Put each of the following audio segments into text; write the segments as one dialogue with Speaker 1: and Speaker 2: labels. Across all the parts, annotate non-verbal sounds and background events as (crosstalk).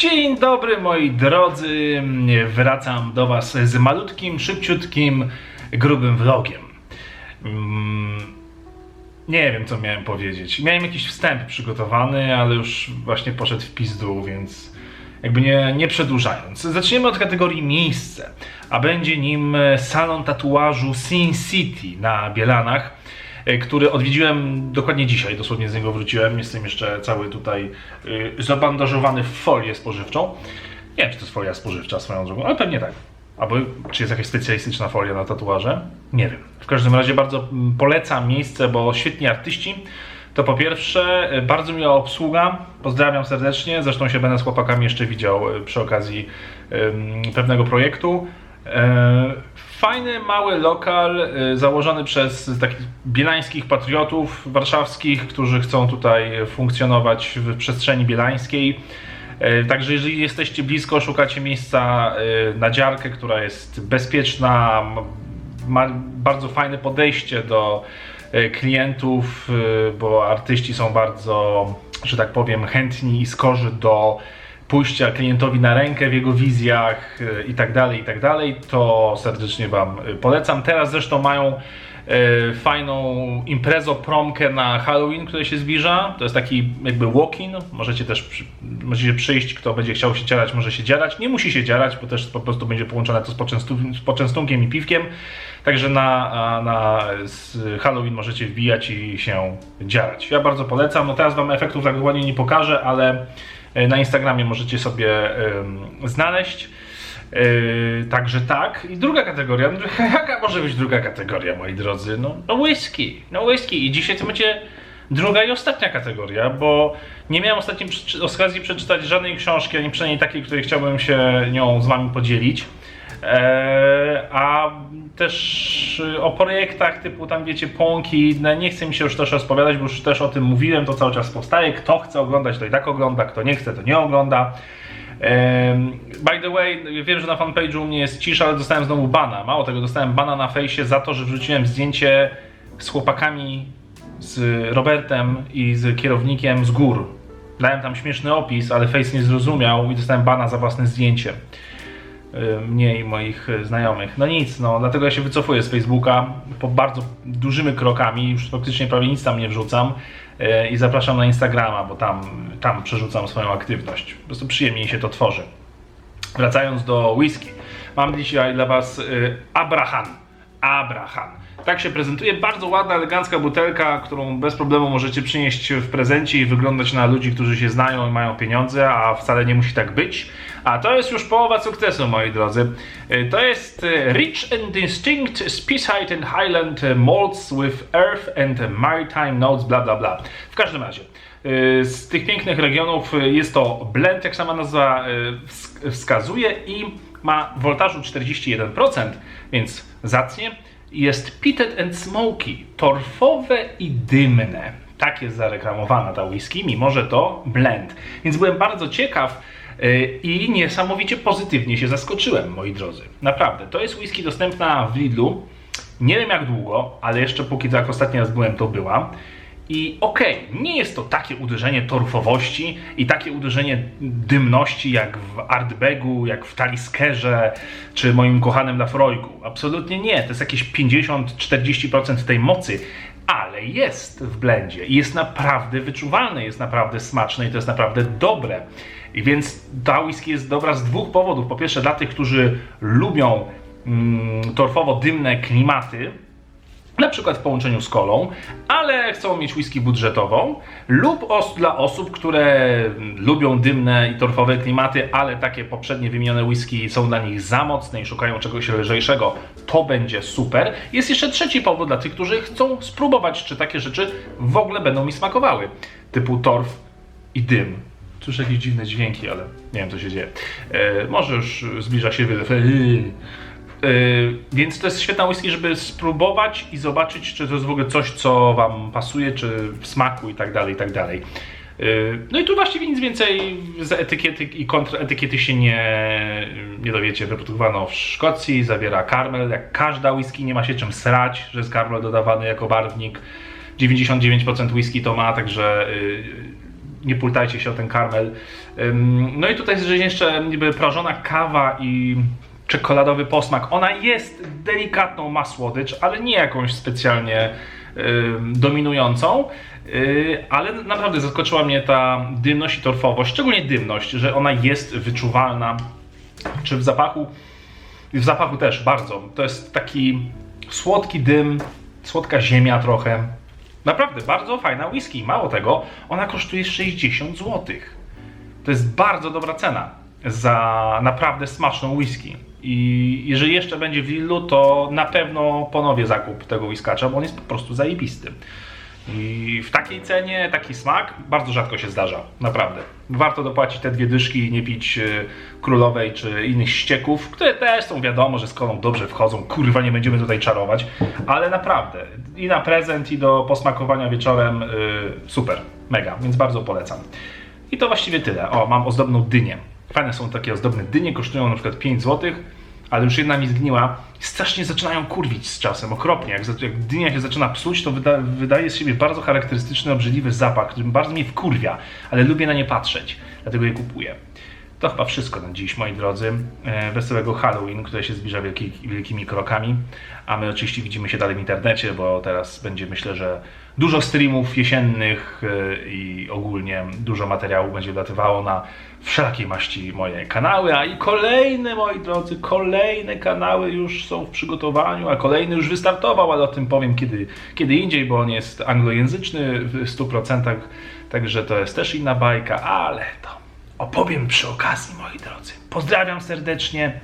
Speaker 1: Dzień dobry moi drodzy, wracam do was z malutkim, szybciutkim, grubym vlogiem. Mm, Nie wiem co miałem powiedzieć. Miałem jakiś wstęp przygotowany, ale już właśnie poszedł w pizdu, więc jakby nie, nie przedłużając. Zaczniemy od kategorii miejsce, a będzie nim salon tatuażu Sin City na Bielanach który odwiedziłem dokładnie dzisiaj, dosłownie z niego wróciłem. Jestem jeszcze cały tutaj y, zabandażowany w folię spożywczą. Nie wiem, czy to jest folia spożywcza swoją drogą, ale pewnie tak. Albo czy jest jakaś specjalistyczna folia na tatuaże? Nie wiem. W każdym razie bardzo mm, polecam miejsce, bo świetni artyści. To po pierwsze, y, bardzo miła obsługa. Pozdrawiam serdecznie. Zresztą się będę z chłopakami jeszcze widział przy okazji pewnego projektu. E, Fajny, mały lokal e, założony przez takich bielańskich patriotów warszawskich, którzy chcą tutaj funkcjonować w przestrzeni bielańskiej. E, Także jeżeli jesteście blisko, szukacie miejsca na dziarkę, która jest bezpieczna, ma bardzo fajne podejście do klientów, bo artyści są bardzo, że tak powiem, chętni i skorzy do pójścia klientowi na rękę w jego wizjach e, i tak dalej, i tak dalej, to serdecznie Wam e, polecam. Teraz zresztą mają e, fajną imprezę, promkę na Halloween, które się zbliża. To jest taki jakby walk-in. Możecie też przy, możecie przyjść, kto będzie chciał się dzierać, może się dzierać. Nie musi się dzierać, bo też po prostu będzie połączone to z, poczęstu- z poczęstunkiem i piwkiem. Także na, na Halloween możecie wbijać i się dzierać. Ja bardzo polecam. No teraz Wam efektów tak dokładnie nie pokażę, ale na Instagramie możecie sobie znaleźć. Yy, także tak. I druga kategoria. No, (laughs) Jaka może być druga kategoria, moi drodzy? No, no whisky. No whisky. I dzisiaj to będzie druga i ostatnia kategoria, bo nie miałem ostatnio przeczy- okazji przeczytać żadnej książki, ani przynajmniej takiej, której chciałbym się nią z wami podzielić. Eee, a też y, o projektach typu tam wiecie pąki i inne, nie chcę mi się już też rozpowiadać, bo już też o tym mówiłem, to cały czas powstaje. Kto chce oglądać, to i tak ogląda, kto nie chce, to nie ogląda. By the way, wiem, że na fanpage'u u mnie jest cisza, ale dostałem znowu bana. Mało tego, dostałem bana na fejsie za to, że wrzuciłem zdjęcie z chłopakami, z Robertem i z kierownikiem z gór. Dałem tam śmieszny opis, ale face nie zrozumiał i dostałem bana za własne zdjęcie. Y, Mnie i moich y, znajomych. No nic, no dlatego ja się wycofuję z Facebooka po bardzo dużymi krokami, już praktycznie prawie nic tam nie wrzucam y, i zapraszam na Instagrama, bo tam, tam przerzucam swoją aktywność. Po prostu przyjemniej się to tworzy. Wracając do whisky. Mam dzisiaj dla Was Abrahan. Abrahan. Tak się prezentuje. Bardzo ładna, elegancka butelka, którą bez problemu możecie przynieść w prezencie i wyglądać na ludzi, którzy się znają i mają pieniądze, a wcale nie musi tak być. A to jest już połowa sukcesu, moi drodzy. Y, To jest y, Rich and Distinct Speyside and Highland Malts with Earth and Maritime Notes, bla bla bla. W każdym razie. Z tych pięknych regionów jest to blend, jak sama nazwa wsk- wskazuje, i ma woltażu 41%, więc zacnie. Jest pitted and smoky, torfowe i dymne. Tak jest zareklamowana ta whisky, mimo że to blend. Więc byłem bardzo ciekaw i niesamowicie pozytywnie się zaskoczyłem, moi drodzy. Naprawdę, to jest whisky dostępna w Lidlu. Nie wiem jak długo, ale jeszcze póki co jak ostatni raz byłem, to była. I okej, nie jest to takie uderzenie torfowości i takie uderzenie dymności jak w Artbegu, jak w Taliskerze, czy moim kochanym Lafroigu. Absolutnie nie, to jest jakieś 50-40% tej mocy, ale jest w blendzie i jest naprawdę wyczuwalne, jest naprawdę smaczne i to jest naprawdę dobre. I więc ta whisky jest dobra z dwóch powodów. Po pierwsze dla tych, którzy lubią mm, torfowo-dymne klimaty, na przykład w połączeniu z kolą, ale chcą mieć whisky budżetową, lub os dla osób, które lubią dymne i torfowe klimaty, ale takie poprzednie wymienione whisky są dla nich za mocne i szukają czegoś lżejszego, to będzie super. Jest jeszcze trzeci powód dla tych, którzy chcą spróbować, czy takie rzeczy w ogóle będą mi smakowały, typu torf i dym. Słyszę jakieś dziwne dźwięki, ale nie wiem co się dzieje. E, może już zbliża się wylew. Yy, więc to jest świetna whisky, żeby spróbować i zobaczyć, czy to jest w ogóle coś, co Wam pasuje, czy w smaku i tak dalej, i tak dalej. Yy, No i tu właściwie nic więcej z etykiety i kontraetykiety się nie, nie dowiecie. Wyprodukowano w Szkocji, zawiera karmel. Jak każda whisky, nie ma się czym srać, że jest karmel dodawany jako barwnik. 99% whisky to ma, także yy, nie pultajcie się o ten karmel. No i tutaj jest jeszcze niby prażona kawa i czekoladowy posmak. Ona jest delikatną, ma słodycz, ale nie jakąś specjalnie dominującą. Yy, ale naprawdę zaskoczyła mnie ta dymność i torfowość, szczególnie dymność, że ona jest wyczuwalna. Czy w zapachu? W zapachu też bardzo. To jest taki słodki dym, słodka ziemia trochę. Naprawdę bardzo fajna whisky. Mało tego, ona kosztuje 60 zł. To jest bardzo dobra cena za naprawdę smaczną whisky. I jeżeli jeszcze będzie w Lidlu, to na pewno ponowię zakup tego whiskacza, bo on jest po prostu zajebisty. I w takiej cenie, taki smak bardzo rzadko się zdarza. Naprawdę. Warto dopłacić te dwie dyszki i nie pić y, królowej czy innych ścieków, które też są wiadomo, że z kolą dobrze wchodzą. Kurwa, nie będziemy tutaj czarować. Ale naprawdę. I na prezent, i do posmakowania wieczorem y, super. Mega. Więc bardzo polecam. I to właściwie tyle. O, mam ozdobną dynię. Fajne są takie ozdobne dynie, kosztują na przykład 5 zł, ale już jedna mi zgniła. Strasznie zaczynają kurwić z czasem, okropnie. Jak, jak dynia się zaczyna psuć, to wyda, wydaje z siebie bardzo charakterystyczny, obrzydliwy zapach, który bardzo mnie wkurwia, ale lubię na nie patrzeć, dlatego je kupuję. To chyba wszystko na dziś, moi drodzy. E, Wesołego Halloween, które się zbliża wielki, wielkimi krokami. A my oczywiście widzimy się dalej w internecie, bo teraz będzie myślę, że dużo streamów jesiennych e, i ogólnie dużo materiału będzie wlatywało na wszelakiej maści moje kanały, a i kolejne, moi drodzy, kolejne kanały już są w przygotowaniu, a kolejny już wystartował, ale o tym powiem kiedy, kiedy indziej, bo on jest anglojęzyczny w 100%, także to jest też inna bajka, ale to opowiem przy okazji, moi drodzy. Pozdrawiam serdecznie,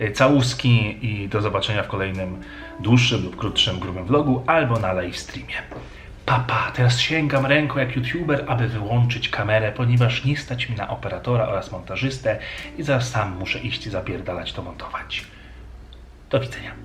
Speaker 1: y, całuski i do zobaczenia w kolejnym dłuższym lub krótszym grubym vlogu albo na live streamie. Papa, teraz sięgam ręką jak youtuber, aby wyłączyć kamerę, ponieważ nie stać mi na operatora oraz montażystę i zaraz sam muszę iść i zapierdalać to montować. Do widzenia.